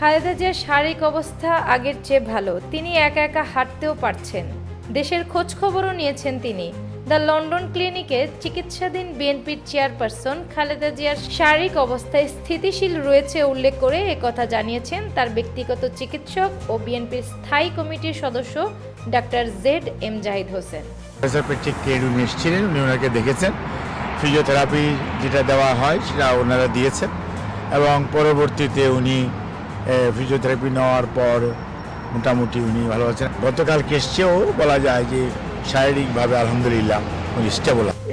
খালেদা জিয়ার শারীরিক অবস্থা আগের চেয়ে ভালো। তিনি একা একা হাঁটতেও পারছেন। দেশের খোঁজখবরও নিয়েছেন তিনি। দ্য লন্ডন ক্লিনিকে চিকিৎসাধীন বিএনপির চেয়ারপারসন খালেদা জিয়ার শারীরিক অবস্থায় স্থিতিশীল রয়েছে উল্লেখ করে একথা জানিয়েছেন তার ব্যক্তিগত চিকিৎসক ও বিএনপির স্থায়ী কমিটির সদস্য doctor Z M Zahid Hossain. এসেছিলেন উনি ওনাকে দেখেছেন। ফিজিওথেরাপি যেটা দেওয়া হয়, সেটা ওনারা দিয়েছেন। এবং পরবর্তীতে উনি ফিজিওথেরাপি নেওয়ার পর মোটামুটি উনি ভালো আছেন। গতকাল কেসছেও বলা যায় যে শারীরিকভাবে আলহামদুলিল্লাহ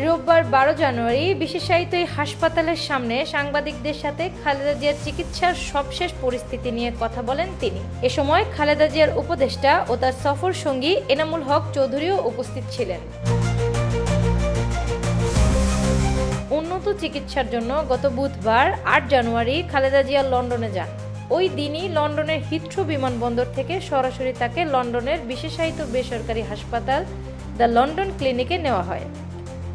রোববার বারো জানুয়ারি বিশেষায়িত এই হাসপাতালের সামনে সাংবাদিকদের সাথে খালেদা জিয়ার চিকিৎসার সবশেষ পরিস্থিতি নিয়ে কথা বলেন তিনি। এ সময় খালেদা জিয়ার উপদেষ্টা ও তার সফর সঙ্গী এনামুল হক চৌধুরীও উপস্থিত ছিলেন। উন্নত চিকিৎসার জন্য গত বুধবার আট জানুয়ারি খালেদা জিয়া লন্ডনে যান। ওই দিনই লন্ডনের হিথ্রো বিমানবন্দর থেকে সরাসরি তাকে লন্ডনের বিশেষায়িত বেসরকারি হাসপাতাল দ্য লন্ডন ক্লিনিকে নেওয়া হয়।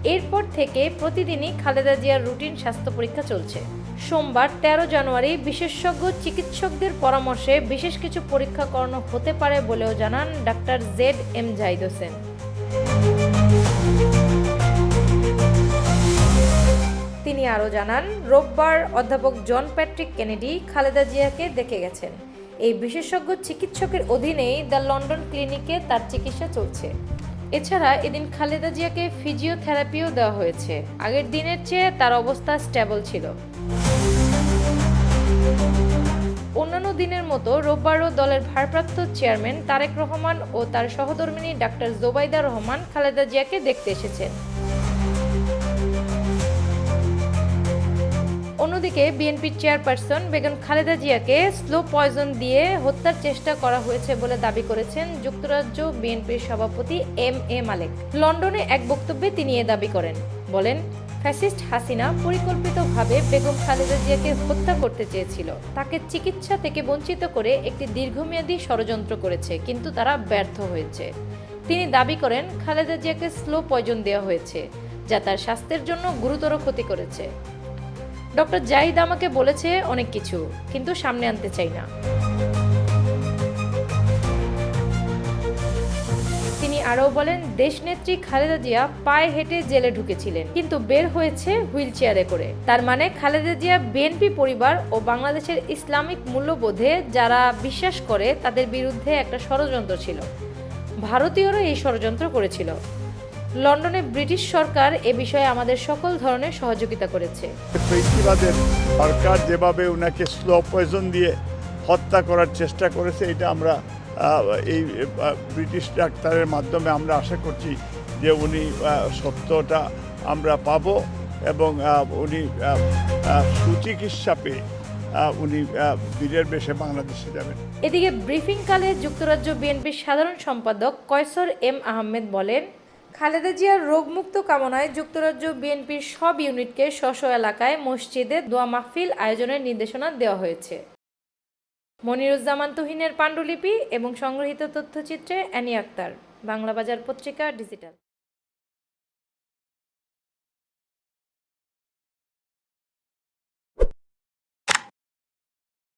এরপর থেকে প্রতিদিনই খালেদা জিয়ার রুটিন স্বাস্থ্য পরীক্ষা চলছে। সোমবার তেরো জানুয়ারি বিশেষজ্ঞ চিকিৎসকদের পরামর্শে বিশেষ কিছু পরীক্ষা করানো হতে পারে বলেও জানান doctor Z M Zahid Hossain. তিনি আরও জানান, রোববার অধ্যাপক জন প্যাট্রিক কেনেডি খালেদা জিয়াকে দেখে গেছেন। এই বিশেষজ্ঞ চিকিৎসকের অধীনেই দ্য লন্ডন ক্লিনিকে তার চিকিৎসা চলছে। এছাড়া এদিন খালেদা জিয়াকে ফিজিওথেরাপিও দেওয়া হয়েছে। আগের দিনের চেয়ে তার অবস্থা স্ট্যাবল ছিল। অন্যান্য দিনের মতো রোববারও দলের ভারপ্রাপ্ত চেয়ারম্যান তারেক রহমান ও তার সহধর্মিনী ডাক্তার জোবাইদা রহমান খালেদা জিয়াকে দেখতে এসেছেন। অন্যদিকে বিএনপির চেয়ারপারসন বেগম খালেদা জিয়াকে স্লো পয়জন দিয়ে হত্যার চেষ্টা করা হয়েছে বলে দাবি করেছেন যুক্তরাজ্য বিএনপির সভাপতি এম এ মালেক। লন্ডনে এক বক্তব্যে তিনি এ দাবি করেন, বলেন, ফ্যাসিস্ট হাসিনা পরিকল্পিতভাবে বেগম খালেদা জিয়াকে হত্যা করতে চেয়েছিল। তাকে চিকিৎসা থেকে বঞ্চিত করে একটি দীর্ঘমেয়াদী ষড়যন্ত্র করেছে, কিন্তু তারা ব্যর্থ হয়েছে। তিনি দাবি করেন, খালেদা জিয়াকে স্লো পয়জন দেওয়া হয়েছে, যা তার স্বাস্থ্যের জন্য গুরুতর ক্ষতি করেছে। ডক্টর জাহিদ আমাকে বলেছে অনেক কিছু, কিন্তু সামনে আনতে চাই না। তিনি আরও বলেন, দেশনেত্রী খালেদা জিয়া পায়ে হেঁটে জেলে ঢুকেছিলেন, কিন্তু বের হয়েছে হুইল চেয়ারে করে। তার মানে খালেদা জিয়া বিএনপি পরিবার ও বাংলাদেশের ইসলামিক মূল্যবোধে যারা বিশ্বাস করে, তাদের বিরুদ্ধে একটা ষড়যন্ত্র ছিল। ভারতীয়রা এই ষড়যন্ত্র করেছিল। লন্ডনে ব্রিটিশ সরকার এ বিষয়ে আমাদের সকল ধরনের সহযোগিতা করেছে। ফৈসিবাদের সরকার যেভাবে ওনাকে স্লো পয়জন দিয়ে হত্যা করার চেষ্টা করেছে এটা আমরা এই ব্রিটিশ ডাক্তারের মাধ্যমে আমরা আশা করছি যে উনি সত্যটা আমরা পাব এবং উনি সুচিকিৎসা পেয়ে উনি বীরের বেশে বাংলাদেশে যাবেন। এদিকে ব্রিফিংকালে যুক্তরাজ্য বিএনপির সাধারণ সম্পাদক কয়সর এম আহমেদ বলেন খালেদা জিয়ার রোগমুক্ত কামনায় যুক্তরাজ্য বিএনপির সব ইউনিটকে স্ব এলাকায় মসজিদে দোয়া মাহফিল আয়োজনের নির্দেশনা দেওয়া হয়েছে। মনিরুজ্জামান তুহিনের পাণ্ডুলিপি এবং সংগৃহীত তথ্যচিত্রে অ্যানি আক্তার। বাংলা বাজার পত্রিকা ডিজিটাল।